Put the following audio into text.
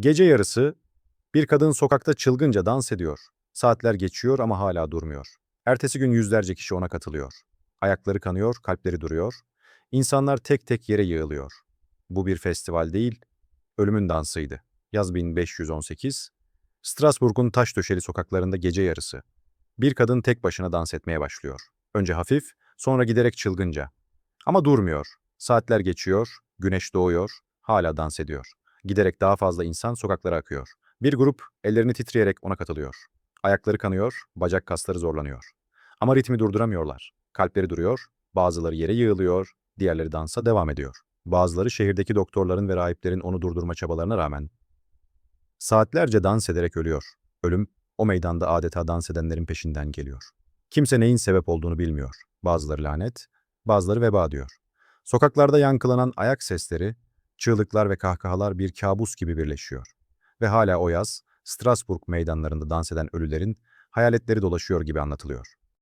Gece yarısı bir kadın sokakta çılgınca dans ediyor. Saatler geçiyor ama hala durmuyor. Ertesi gün yüzlerce kişi ona katılıyor. Ayakları kanıyor, kalpleri duruyor. İnsanlar tek tek yere yığılıyor. Bu bir festival değil, ölümün dansıydı. Yaz 1518, Strasbourg'un taş döşeli sokaklarında gece yarısı. Bir kadın tek başına dans etmeye başlıyor. Önce hafif, sonra giderek çılgınca. Ama durmuyor. Saatler geçiyor, güneş doğuyor, hala dans ediyor. Giderek daha fazla insan sokaklara akıyor. Bir grup ellerini titreyerek ona katılıyor. Ayakları kanıyor, bacak kasları zorlanıyor. Ama ritmi durduramıyorlar. Kalpleri duruyor, bazıları yere yığılıyor, diğerleri dansa devam ediyor. Bazıları şehirdeki doktorların ve rahiplerin onu durdurma çabalarına rağmen saatlerce dans ederek ölüyor. Ölüm o meydanda adeta dans edenlerin peşinden geliyor. Kimse neyin sebep olduğunu bilmiyor. Bazıları lanet, bazıları veba diyor. Sokaklarda yankılanan ayak sesleri, çığlıklar ve kahkahalar bir kabus gibi birleşiyor. Ve hala o yaz, Strasbourg meydanlarında dans eden ölülerin hayaletleri dolaşıyor gibi anlatılıyor.